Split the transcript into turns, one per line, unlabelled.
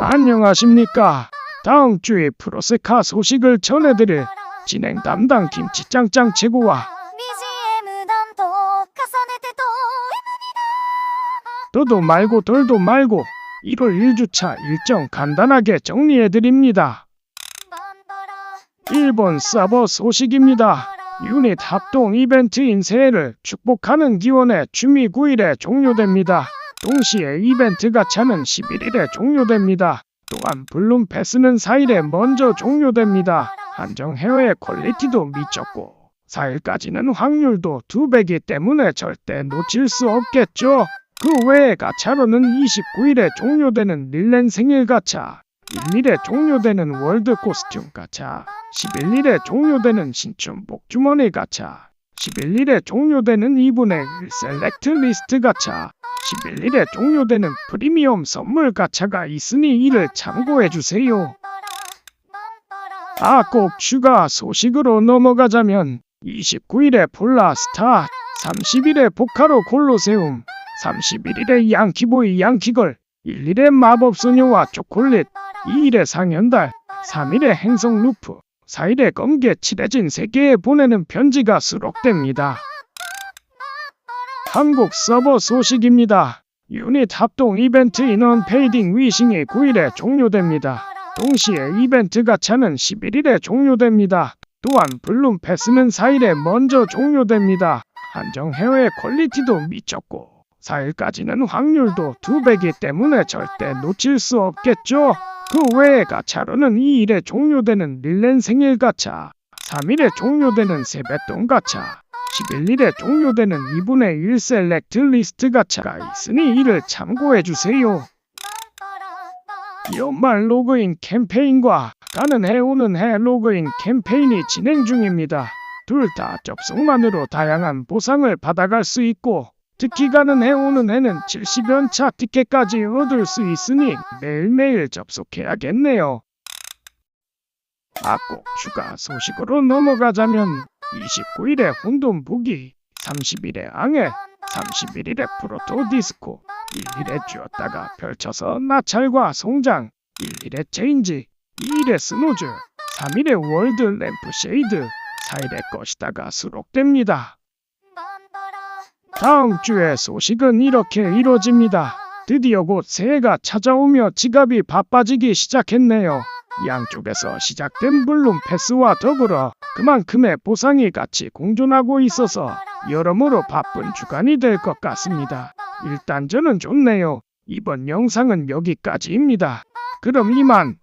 안녕하십니까. 다음 주에 프로세카 소식을 전해드릴 진행 담당 김치짱짱 최고와 너도 말고 덜도 말고 1월 1주차 일정 간단하게 정리해드립니다. 일본 서버 소식입니다. 유닛 합동 이벤트인 새해를 축복하는 기원의 취미 9일에 종료됩니다. 동시에 이벤트 가 차는 11일에 종료됩니다. 또한 블룸 패스는 4일에 먼저 종료됩니다. 한정 해외 퀄리티도 미쳤고 4일까지는 확률도 2배기 때문에 절대 놓칠 수 없겠죠. 그 외에 가차로는 29일에 종료되는 릴렌 생일 가차, 1일에 종료되는 월드 코스튬 가차, 11일에 종료되는 신춘 복주머니 가차, 11일에 종료되는 2분의 1 셀렉트 리스트 가차, 11일에 종료되는 프리미엄 선물 가차가 있으니 이를 참고해 주세요. 아, 꼭 추가 소식으로 넘어가자면 29일에 폴라스타, 30일에 보카로 콜로세움, 31일에 양키보이 양키걸, 1일에 마법소녀와 초콜릿, 2일에 상현달, 3일에 행성 루프, 4일에 검게 칠해진 세계에 보내는 편지가 수록됩니다. 한국 서버 소식입니다. 유닛 합동 이벤트 인원 페이딩 위싱이 9일에 종료됩니다. 동시에 이벤트 가차는 11일에 종료됩니다. 또한 블룸 패스는 4일에 먼저 종료됩니다. 한정 해외 퀄리티도 미쳤고 4일까지는 확률도 2배기 때문에 절대 놓칠 수 없겠죠. 그 외에 가차로는 2일에 종료되는 릴렌 생일 가차, 3일에 종료되는 세뱃돈 가차, 11일에 종료되는 2분의 1 셀렉트 리스트 가차가 있으니 이를 참고해 주세요. 연말 로그인 캠페인과 가는 해 오는 해 로그인 캠페인이 진행 중입니다. 둘 다 접속만으로 다양한 보상을 받아갈 수 있고 특히 가는 해 오는 해는 70연차 티켓까지 얻을 수 있으니 매일매일 접속해야겠네요. 아꼭 추가 소식으로 넘어가자면 29일에 혼돈 부기, 30일에 ang해, 31일에 프로토 디스코, 1일에 쥐었다가 펼쳐서 나찰과 송장, 1일에 체인지, 2일에 스노즈, 3일에 월드 램프 쉐이드, 4일에 것이다가 수록됩니다. 다음 주의 소식은 이렇게 이루어집니다. 드디어 곧 새해가 찾아오며 지갑이 바빠지기 시작했네요. 양쪽에서 시작된 블룸 패스와 더불어 그만큼의 보상이 같이 공존하고 있어서 여러모로 바쁜 주간이 될 것 같습니다. 일단 저는 좋네요. 이번 영상은 여기까지입니다. 그럼 이만.